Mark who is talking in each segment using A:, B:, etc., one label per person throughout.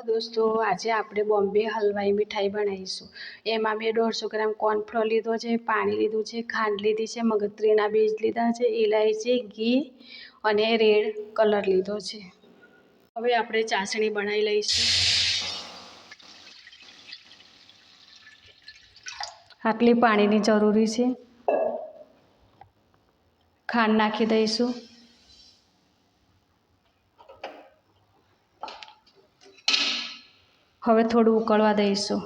A: Hello દોસ્તો. આજે આપણે બોમ્બે હલવાઈ મીઠાઈ બનાવીશું. એમાં મેં દોઢસો ગ્રામ કોર્નફ્લોર લીધો છે, પાણી લીધું છે, ખાંડ લીધી છે મગતરીના બીજ લીધા છે ઇલાયચી ઘી અને રેડ કલર લીધો છે. હવે આપણે ચાસણી બનાવી લઈશું. આટલી પાણીની જરૂરી છે. ખાંડ નાખી દઈશું. હવે થોડું ઉકળવા દઈશું.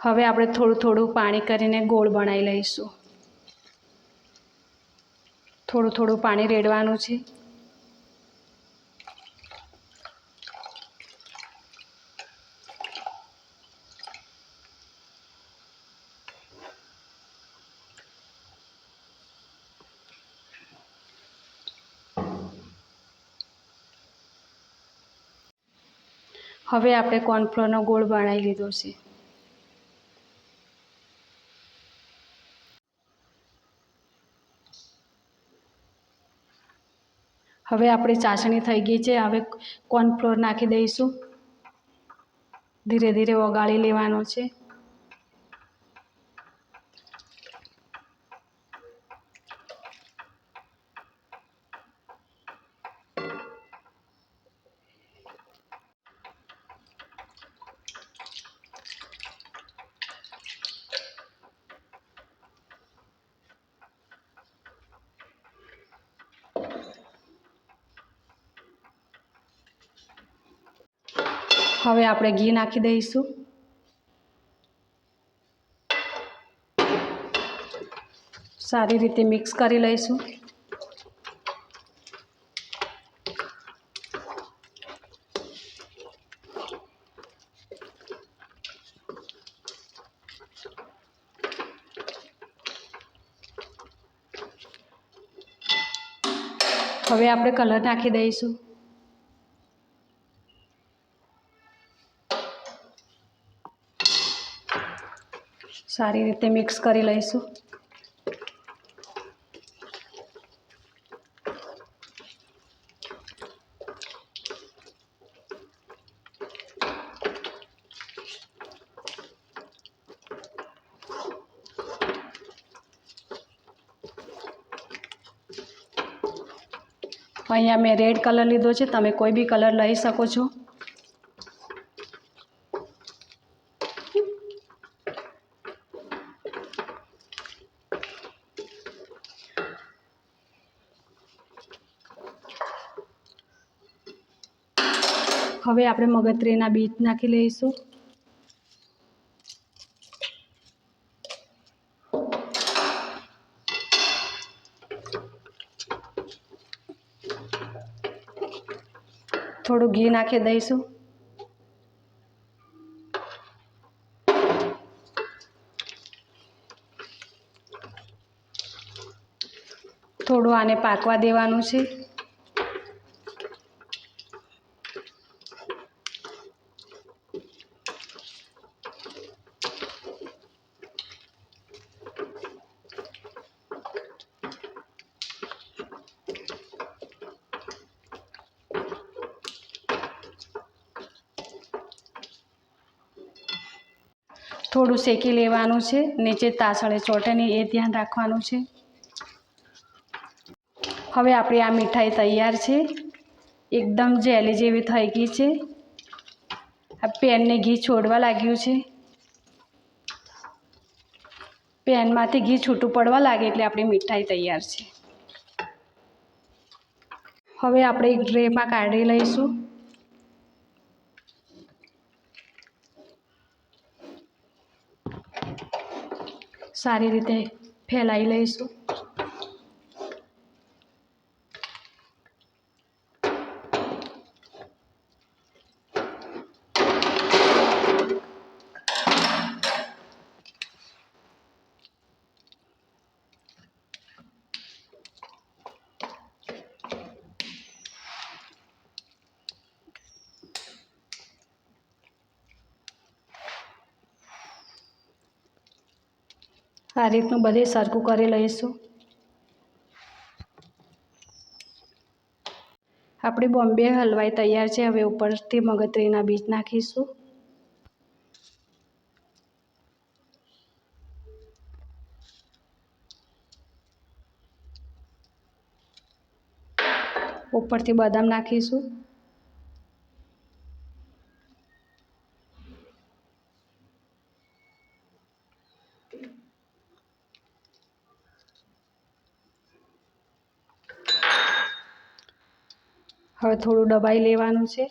A: હવે આપણે થોડું થોડું પાણી કરીને ગોળ બનાવી લઈશું. થોડું થોડું પાણી રેડવાનું છે. હવે આપણે કોર્નફ્લોરનો ગોળ બનાવી લીધો છે. હવે આપણી ચાસણી થઈ ગઈ છે. હવે કોર્નફ્લોર નાખી દઈશું. ધીરે ધીરે ઓગાળી લેવાનો છે. હવે આપણે ઘી નાખી દઈશું. સારી રીતે મિક્સ કરી લઈશું. હવે આપણે કલર નાખી દઈશું. સારી રીતે મિક્સ કરી લઈશું. અહીંયા મેં રેડ કલર લીધો છે. તમે કોઈ બી કલર લઈ શકો છો. હવે આપણે મગજત્રીના બીજ નાખી લઈશું. થોડું ઘી નાખી દઈશું. થોડું આને પાકવા દેવાનું છે. થોડું શેકી લેવાનું છે, નીચે તાસળે ચોટે એ ધ્યાન રાખવાનું છે. હવે આપણી આ મીઠાઈ તૈયાર છે. એકદમ જેલી જેવી થઈ ગઈ છે. આ પેનને ઘી છોડવા લાગ્યું છે. પેનમાંથી ઘી છૂટું પડવા લાગે એટલે આપણી મીઠાઈ તૈયાર છે. હવે આપણે એક ટ્રેમાં કાઢી લઈશું. સારી રીતે ફેલાઈ લઈશું. આ રીતનું બધે સરખું કરી લઈશું. આપણી બોમ્બે હલવાઈ તૈયાર છે. હવે ઉપરથી મગતરીના બીજ નાખીશું. ઉપરથી બદામ નાખીશું. હવે થોડું દબાઈ લેવાનું છે.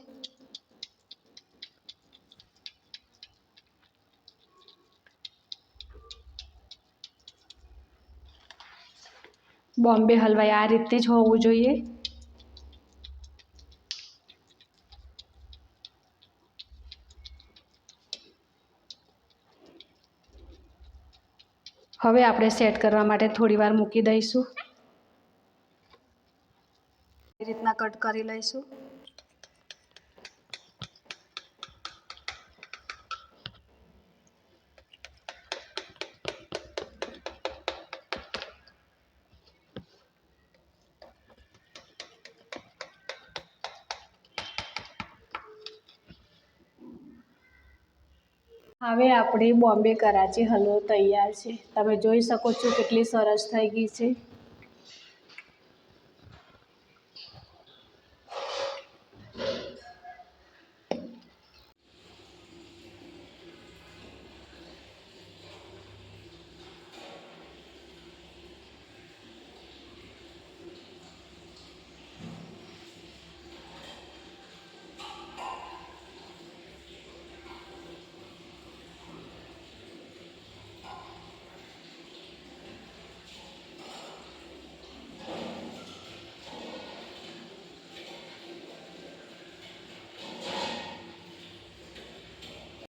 A: બોમ્બે હલવાઈ આ રીતે જ હોવું જોઈએ. હવે આપણે સેટ કરવા માટે થોડીવાર મૂકી દઈશું. રીતના કટ કરી લઈશું. હવે આપણી બોમ્બે કરાચી હલવો તૈયાર છે. તમે જોઈ શકો છો કેટલી સરસ થઈ ગઈ છે.